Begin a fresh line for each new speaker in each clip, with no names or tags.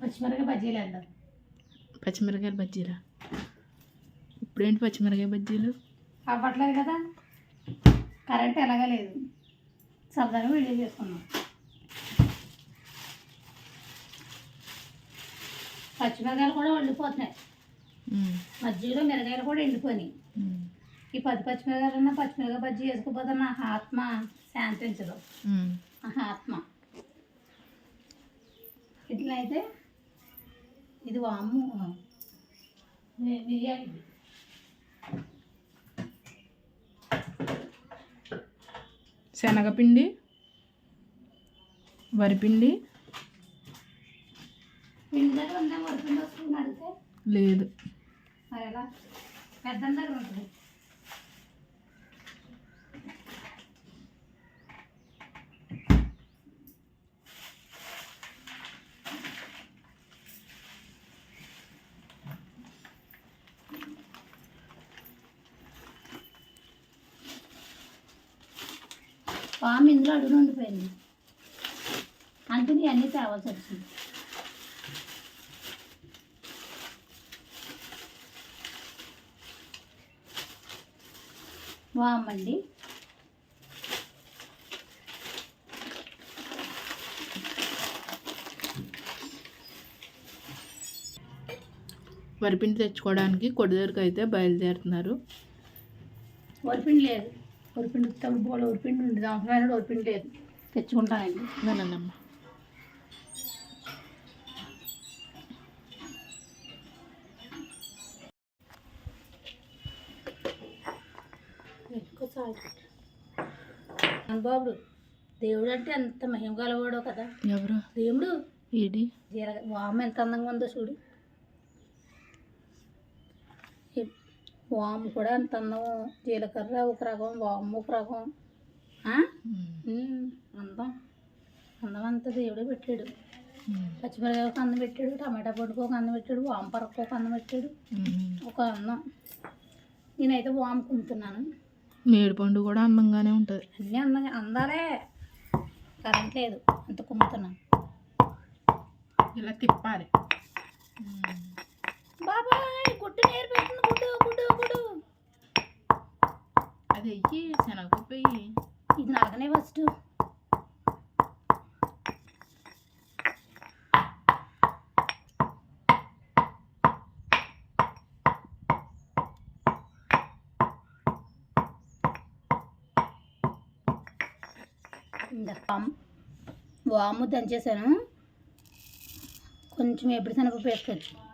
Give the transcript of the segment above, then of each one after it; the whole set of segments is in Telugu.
పచ్చిమిరపకాయ బజ్జీలు వేద్దాం.
పచ్చిమిరకాయల బజ్జీలా? ఇప్పుడేంటి పచ్చిమిరకాయ బజ్జీలు?
అవ్వట్లేదు కదా. కరెంట్ ఎలాగా లేదు. సరదాగా వీడియో చేసుకున్నాం పచ్చిమిరకాయలు కూడా వండిపోతున్నాయి. మధ్యలో మిరగాయలు కూడా ఎండిపోయినాయి.
ఉమ్,
ఈ పది పచ్చిమిరకాయలు పచ్చిమిరకాయ బజ్జీ వేసుకోపోతే నా ఆత్మ శాంతించదు. ఆత్మ. ఇట్లా అయితే ఇది వాము.
శనగపిండి వరిపిండి. లేదు.
మరి ఎలా పెద్ద దగ్గర ఉంటుంది. పాము ఇందులో అడుగు ఉండిపోయింది. అందుకని అన్నీ తేవాల్సి వచ్చింది. వామండి.
వరిపిండి తెచ్చుకోవడానికి కొడి దగ్గరికి అయితే బయలుదేరుతున్నారు.
వరిపిండి లేదు. వరిపిండి తప్పుడు పోలు వరిపిండి ఉంది అవసరమైన వరిపిండి లేదు తెచ్చుకుంటానండి
వెళ్ళండమ్మా
బాబుడు దేవుడు అంటే ఎంత మహిమ గలవాడో కదా
ఎవరు
దేవుడు
ఏడి
జీల వాము ఎంత అందంగా ఉందో చూడు ఈ వాము కూడా ఎంత అందం జీలకర్ర ఒక రకం వాము ఒక రకం. అందం. అందం అంతా దేవుడే పెట్టాడు. ఒక అందం పెట్టాడు టమాటా పొడికి ఒక అందం పెట్టాడు వాము పరకు ఒక అందం పెట్టాడు. ఒక అందం నేనైతే వాము కుంటున్నాను.
మేడిపండు కూడా అందంగానే ఉంటుంది.
అన్నీ అందంగా అందాలే. కరెంట్ లేదు అంత కుమ్ముతున్నాను
ఇలా తిప్పాలి. వెయ్యి శనగపప్పు వెయ్యి
ఇది నలగనే ఫస్ట్. వాము. దంచేసాను. కొంచెం ఎప్పుడు శనగపప్పు వేసుకోవచ్చు.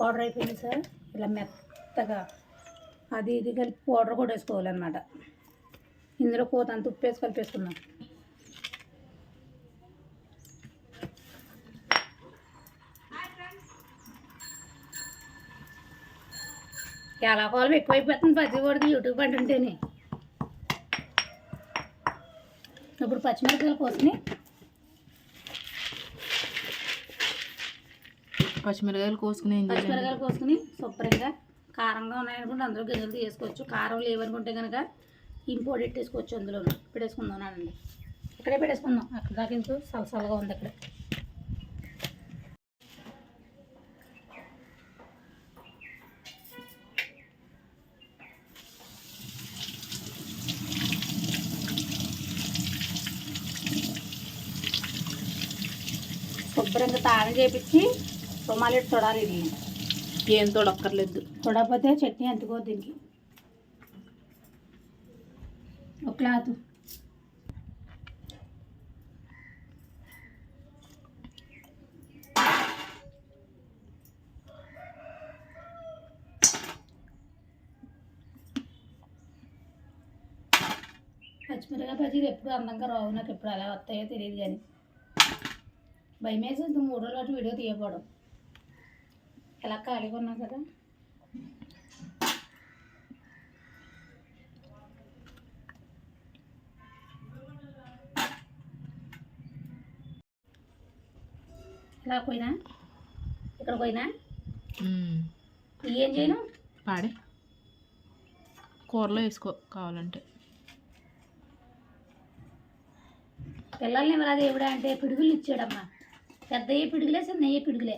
పౌడర్ అయిపోయింది సార్. ఇలా మెత్తగా అది ఇది కలిపి పౌడర్ కూడా వేసుకోవాలన్నమాట. ఇందులో పోత అంత ఉప్పు వేసి కలిపేసుకున్నాం ఎలా కాలం ఎక్కువైపోతుంది. ప్రతి వాడికి యూట్యూబ్ అంటుంటేనే. ఇప్పుడు పచ్చిమిరపకాయలు కోసమే
పచ్చిమిరకాయలు కోసుకుని
పచ్చిమిరకాయలు కోసుకుని శుభ్రంగా కారంగా ఉన్నాయనుకుంటే అందులో గింజలు తీసుకోవచ్చు కారం లేవనుకుంటే కనుక ఇంపోర్ట్ పెట్టేసుకోవచ్చు అందులో పెట్టేసుకుందాం అండి ఇక్కడే పెట్టేసుకుందాం. అక్కడ దాకా ఇంకో సలసలగా ఉంది అక్కడ. శుభ్రంగా తాళం చేపించి రుమాలెట్ తొడాలి
ఏం తోడక్కర్లేదు.
తొడకపోతే చట్నీ అంటుకో దీనికి. ఒక క్లాత్. పచ్చిమిరకాయ బజ్జీలు ఎప్పుడు అందంగా రావు నాకు ఎప్పుడు అలా వస్తాయో తెలియదు కానీ. భయం మూడు రోజులు అటు వీడియో తీయకపోవడం ఎలా ఖాళీగా ఉన్నాం కదా? ఇలా పోయినా? ఇక్కడ పోయినా. ఏం చేయను?
పాడే. కూరలో వేసుకో కావాలంటే.
పిల్లల్ని ఎవరా దేవుడా? అంటే పిడుగులు ఇచ్చాడమ్మా. పెద్దయ్యే పిడుగులే చిన్నయ్యే పిడుగులే.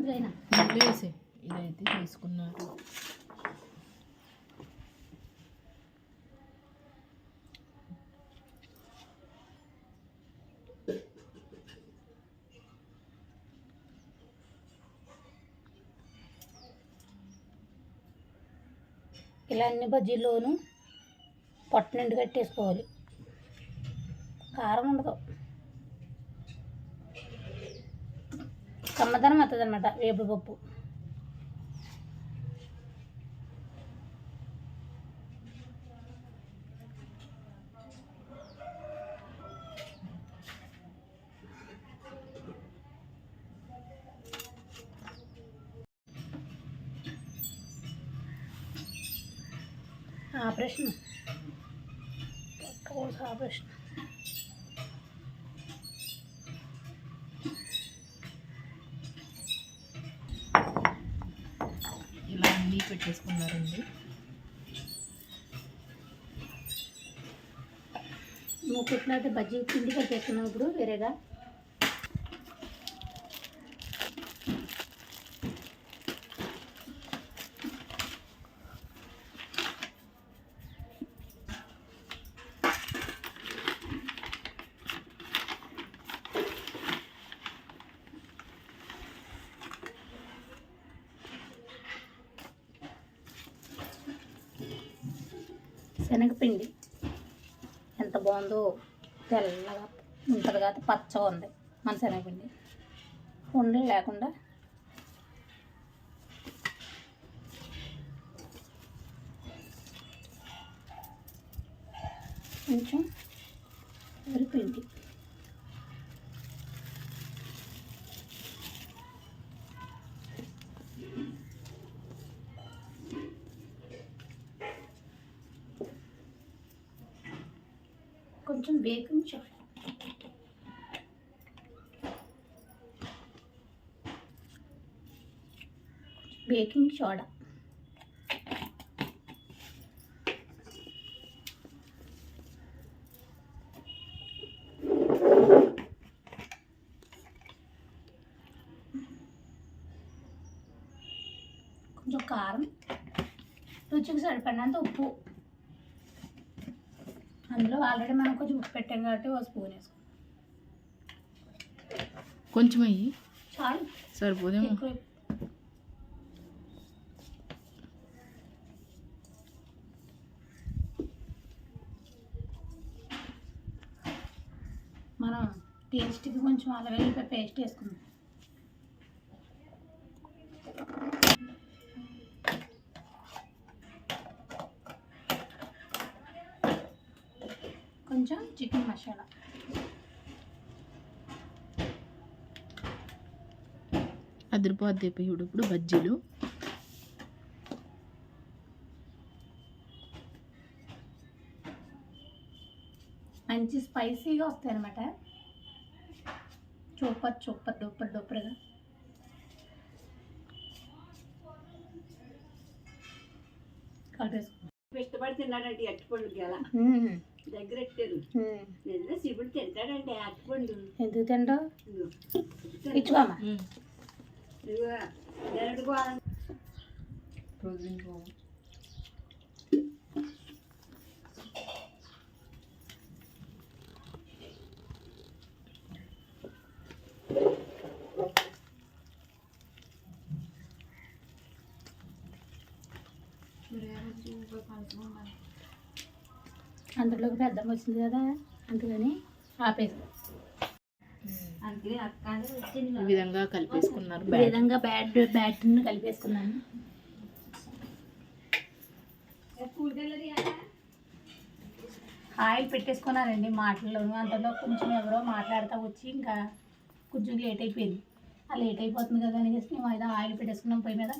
ఇందులైనా
మళ్ళీ వేసే ఇదైతే తీసుకున్నారు.
ఇలా అన్ని బజ్జీల్లోనూ పొట్ట నిండు కట్టేసుకోవాలి. కారం ఉండదు. కమ్మదనం వస్తుంది అనమాట వేపుడు పప్పు. ఆపరేషన్. పొట్ట కోసి
పెట్టేసుకున్నారండి
మూకుట్లో అయితే బజ్జీ పిండి కట్టేసుకున్నావు ఇప్పుడు వేరేగా? శనగపిండి. ఎంత బాగుందో తెల్లగా ఉంటుంది కాదు పచ్చగా ఉంది మన శనగపిండి. ఉండలు లేకుండా కొంచెం వరిపిండి. కొంచెం బేకింగ్ సోడా బేకింగ్ సోడా కొంచెం కారం రుచికి సరిపడినంత ఉప్పు. అందులో ఆల్రెడీ మనం కొంచెం ఉప్పు పెట్టాం కాబట్టి ఒక స్పూన్ వేసుకో
కొంచెం అయ్యి.
చాలు.
సరిపోదేమో.
మనం టేస్ట్కి కొంచెం అల్లం వెల్లిపాయ పేస్ట్ వేసుకుందాం. కొంచెం చికెన్ మసాలా.
అదిరిపోద్ది ఇప్పుడు ఇప్పుడు బజ్జీలు.
మంచి స్పైసీగా వస్తాయి అనమాట సూపర్ సూపర్ డూపర్ డూపర్గా. కలిపేసుకుందాం
ఇష్టపడి తిన్నాడంటే అట్టుపండు గెల. దగ్గర ఎట్టారు నిజంగా శివుడు తింటాడంటే అట్టుపండు
ఎందుకు తింటావు?
ఇదిగో.
అందులోకి పెద్దమ్మ వచ్చింది కదా అందుకని ఆపేసి.
అని
ఈ విధంగా కలిపేసుకున్నారు
ఈ విధంగా బ్యాట్ బ్యాట్ని కలిపేసుకున్నాను. ఆయిల్ పెట్టేసుకున్నానండి మాటల్లోనూ అంతలో కొంచెం ఎవరో మాట్లాడుతూ వచ్చి ఇంకా కొంచెం లేట్ అయిపోయింది. ఆ లేట్ అయిపోతుంది కదా అనేసి మేము అయితే ఆయిల్ పెట్టేసుకున్నాం పొయ్యి మీద.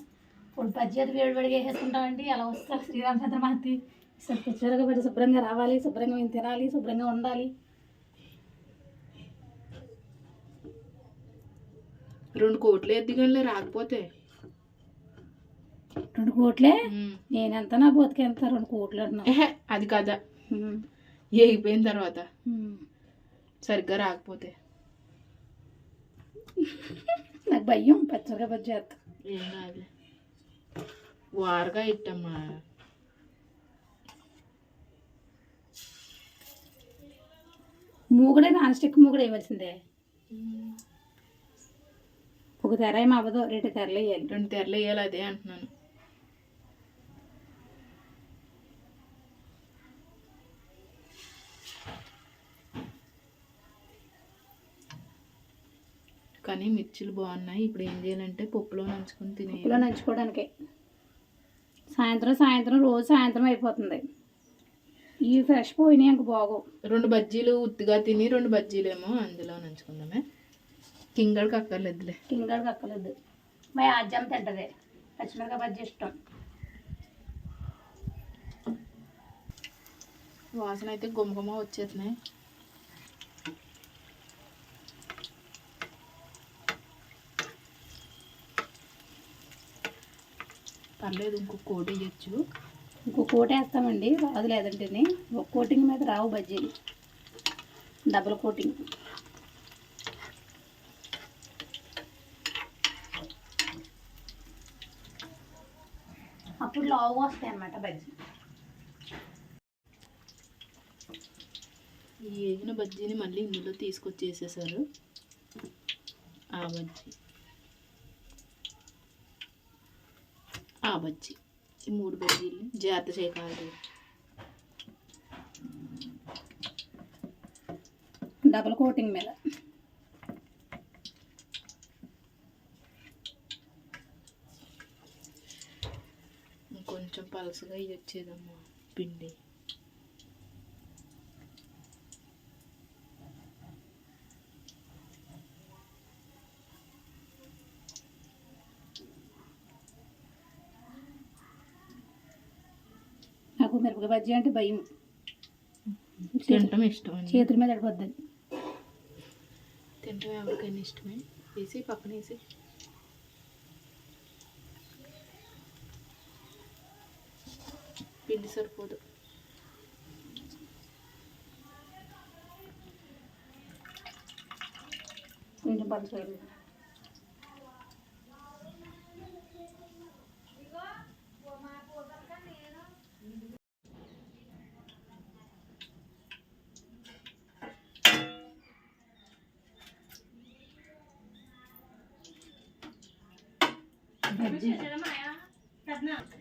పొడి పచ్చి అది వేడి వేడిగా వేసేసుకుంటామండి. అలా వస్తారు శ్రీరామచంద్ర మాతి తెచ్చారుగా పెట్టి శుభ్రంగా రావాలి శుభ్రంగా మేము తినాలి శుభ్రంగా ఉండాలి.
రెండు కోట్లు ఎద్దిగలే రాకపోతే.
రెండు కోట్లే. నేనెంత నా బతికి ఎంత? రెండు కోట్లు అంటున్నావు.
ఎహె, అది కదా
ఉమ్.
వేగిపోయిన తర్వాత. సరిగ్గా రాకపోతే.
నాకు భయం పచ్చగా బజ్జి చేస్తా
ఏం కాదు వారగా ఇట్టమ్మా.
మూగుడే నాన్ స్టిక్ మూగుడు వేయవలసిందే ఒక తెర ఏం అవ్వదు రెండు తెరలు వేయాలి.
రెండు తెరలు వేయాలి అదే అంటున్నాను. కానీ మిర్చిలు బాగున్నాయి. ఇప్పుడు ఏం చేయాలంటే పప్పులో నంచుకొని
ఇలా
తినేయాలి
నంచుకోవడానికి. సాయంత్రం సాయంత్రం రోజు సాయంత్రం అయిపోతుంది. ఈ ఫ్రెష్ పోయినాయి ఇంక బాగోవు.
రెండు బజ్జీలు ఉత్తిగా తిని రెండు బజ్జీలేమో అందులో నంచుకుందామే. కింగడికి అక్కర్లేదులే
కింగాడికి అక్కలేదు మా ఆజ్యం తింటది. పచ్చిమిరకాయ బజ్జీ ఇష్టం.
వాసన అయితే గుమగుమ వచ్చేస్తున్నాయి. పర్లేదు ఇంకో కోటి వేయచ్చు
ఇంకో కోట వేస్తామండి రాదు లేదంటే ఒక కోటింగ్ మీద రావు బజ్జీలు డబుల్ కోటింగ్. అప్పుడు లావుగా వస్తాయి అన్నమాట బజ్జీ.
ఈ వేగిన బజ్జీని మళ్ళీ ఇందులో తీసుకొచ్చేసేసారు. ఆ బజ్జీ. ఆ బజ్జీ ఈ మూడు బజ్జీలు. జాగ్రత్త చేయకాలి
డబుల్ కోటింగ్ మీద.
ఇంకొంచెం పలసగా ఇది వచ్చేదమ్మా పిండి
నాకు మిరపకాయ బజ్జీ అంటే భయం.
తినటం ఇష్టం
చేతుల మీద పడిపోద్ది.
తినటం ఎవరికైనా ఇష్టమే. వేసి పక్కన వేసి పిండి సరిపోదు.
కొంచెం పలుచగా 你们去择了买啊，干是？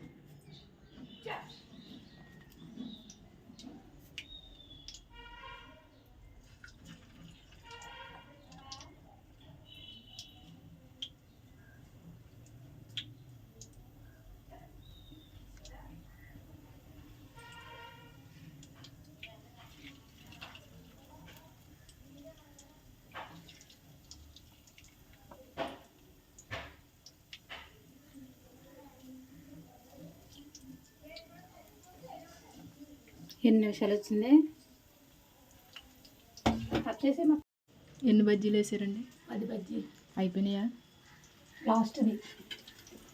ఎన్ని నిమిషాలు వచ్చింది? చేసే
ఎన్ని బజ్జీలు వేసారండి?
పది బజ్జీ.
అయిపోయినాయా?
లాస్ట్ది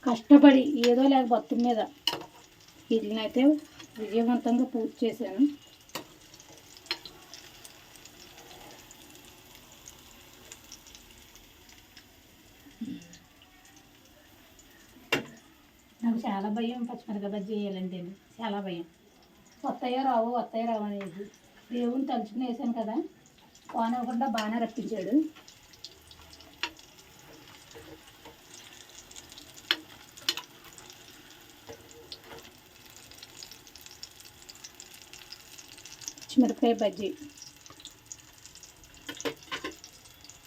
కష్టపడి ఏదో లేక బతుకు మీద వీటిని అయితే విజయవంతంగా పూర్తి చేశాను. నాకు చాలా భయం పచ్చిమిరకాయ బజ్జీ వేయాలంటే చాలా భయం. వస్తాయో రావు వస్తాయో రావు అనేది. దేవుని తలుచుకుని వేసాను కదా వాన బాగానే రప్పించాడు. పచ్చిమిరపకాయ బజ్జీ.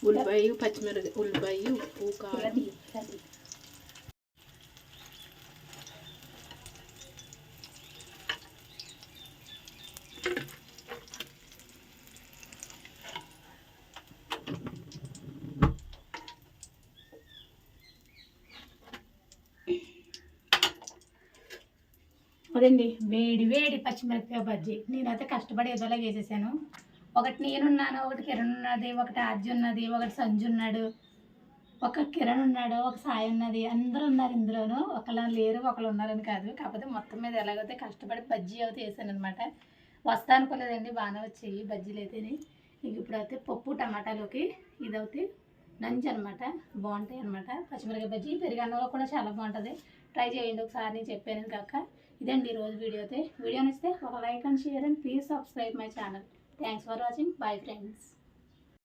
ఉల్లిపాయ పచ్చిమిరపకాయ ఉల్లిపాయ ఉప్పు కారం.
అదండి వేడి వేడి పచ్చిమిరపకాయ బజ్జీ. నేనైతే కష్టపడి ఏదోలా చేసేసాను. ఒకటి నేనున్నాను ఒకటి కిరణ్ ఉన్నది ఒకటి ఆర్జు ఉన్నది ఒకటి సంజు ఉన్నాడు ఒక కిరణ్ ఉన్నాడు ఒక సాయి ఉన్నది. అందరూ ఉన్నారు ఇందులోనూ. ఒకళ్ళు లేరు ఒకళ్ళు ఉన్నారని కాదు. కాకపోతే మొత్తం మీద ఎలాగైతే కష్టపడి బజ్జీ అయితే వేసాను అనమాట వస్తా అనుకోలేదండి బాగానే వచ్చాయి బజ్జీలు అయితేనే. ఇంక ఇప్పుడైతే పప్పు టమాటాలోకి ఇదైతే నంచి అనమాట బాగుంటాయి అనమాట పచ్చిమిరపకాయ బజ్జీ పెరుగన్నంలో కూడా చాలా బాగుంటుంది. ట్రై చేయండి ఒకసారి నేను చెప్పాను కాక ఇదండి ఈరోజు వీడియో అయితే వీడియో ఇస్తే ఒక like and share and please subscribe my channel thanks for watching bye friends